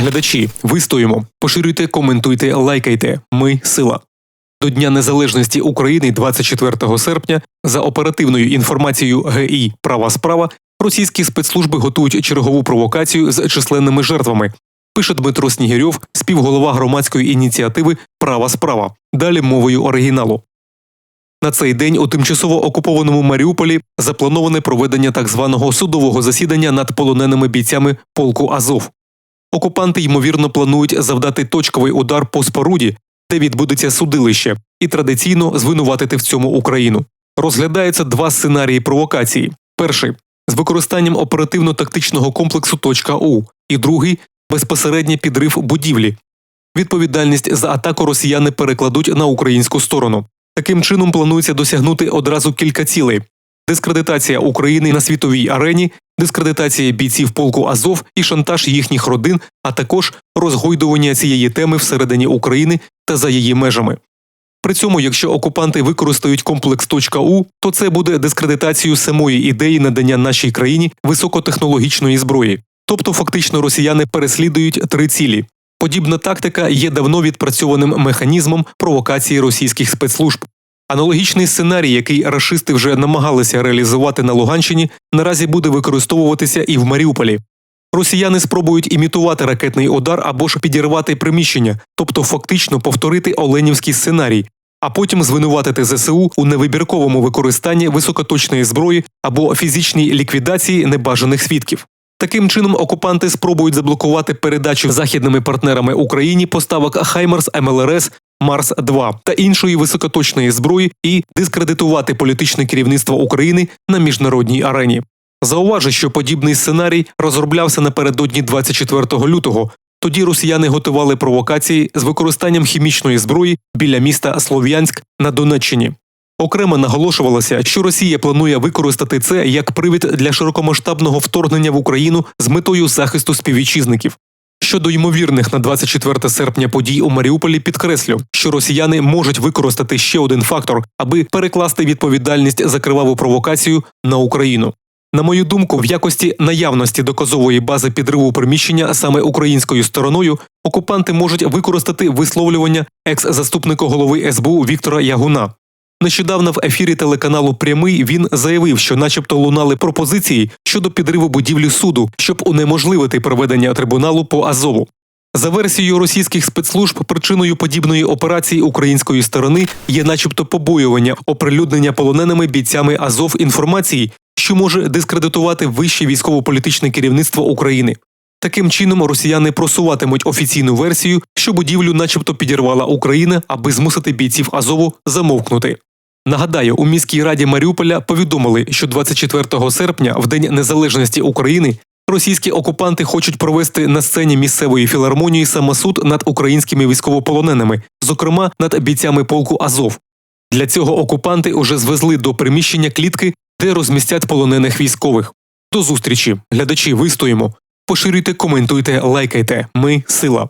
Глядачі, вистоїмо, поширюйте, коментуйте, лайкайте. Ми сила. До Дня Незалежності України 24 серпня за оперативною інформацією ГІ Права справа російські спецслужби готують чергову провокацію з численними жертвами. Пише Дмитро Снігирьов, співголова громадської ініціативи Права справа. Далі мовою оригіналу. На цей день у тимчасово окупованому Маріуполі заплановане проведення так званого судового засідання над полоненими бійцями полку Азов. Окупанти ймовірно планують завдати точковий удар по споруді, де відбудеться судилище, і традиційно звинуватити в цьому Україну. Розглядаються два сценарії провокації: перший з використанням оперативно-тактичного комплексу «Точка У», і другий безпосередній підрив будівлі. Відповідальність за атаку росіяни перекладуть на українську сторону. Таким чином планується досягнути одразу кілька цілей: дискредитація України на світовій арені, дискредитація бійців полку Азов і шантаж їхніх родин, а також розгойдування цієї теми всередині України та за її межами. При цьому, якщо окупанти використають комплекс «Точка У», то це буде дискредитацією самої ідеї надання нашій країні високотехнологічної зброї. Тобто, фактично, росіяни переслідують три цілі. Подібна тактика є давно відпрацьованим механізмом провокації російських спецслужб. Аналогічний сценарій, який рашисти вже намагалися реалізувати на Луганщині, наразі буде використовуватися і в Маріуполі. Росіяни спробують імітувати ракетний удар або ж підірвати приміщення, тобто фактично повторити Оленівський сценарій, а потім звинуватити ЗСУ у невибірковому використанні високоточної зброї або фізичній ліквідації небажаних свідків. Таким чином, окупанти спробують заблокувати передачу західними партнерами Україні поставок Хаймерс, МЛРС, Марс 2 та іншої високоточної зброї і дискредитувати політичне керівництво України на міжнародній арені. Зауважу, що подібний сценарій розроблявся напередодні 24 лютого. Тоді росіяни готували провокації з використанням хімічної зброї біля міста Слов'янськ на Донеччині. Окремо наголошувалося, що Росія планує використати це як привід для широкомасштабного вторгнення в Україну з метою захисту співвітчизників. Щодо ймовірних на 24 серпня подій у Маріуполі, підкреслю, що росіяни можуть використати ще один фактор, аби перекласти відповідальність за криваву провокацію на Україну. На мою думку, в якості наявності доказової бази підриву приміщення саме українською стороною окупанти можуть використати висловлювання екс-заступника голови СБУ Віктора Ягуна. Нещодавно в ефірі телеканалу Прямий він заявив, що, начебто, лунали пропозиції щодо підриву будівлі суду, щоб унеможливити проведення трибуналу по Азову. За версією російських спецслужб, причиною подібної операції української сторони є, начебто, побоювання оприлюднення полоненими бійцями Азов інформації, що може дискредитувати вище військово-політичне керівництво України. Таким чином, росіяни просуватимуть офіційну версію, що будівлю, начебто, підірвала Україна, аби змусити бійців Азову замовкнути. Нагадаю, у міській раді Маріуполя повідомили, що 24 серпня, в День Незалежності України, російські окупанти хочуть провести на сцені місцевої філармонії самосуд над українськими військовополоненими, зокрема над бійцями полку Азов. Для цього окупанти уже звезли до приміщення клітки, де розмістять полонених військових. До зустрічі, глядачі, вистоїмо. Поширюйте, коментуйте, лайкайте. Ми сила.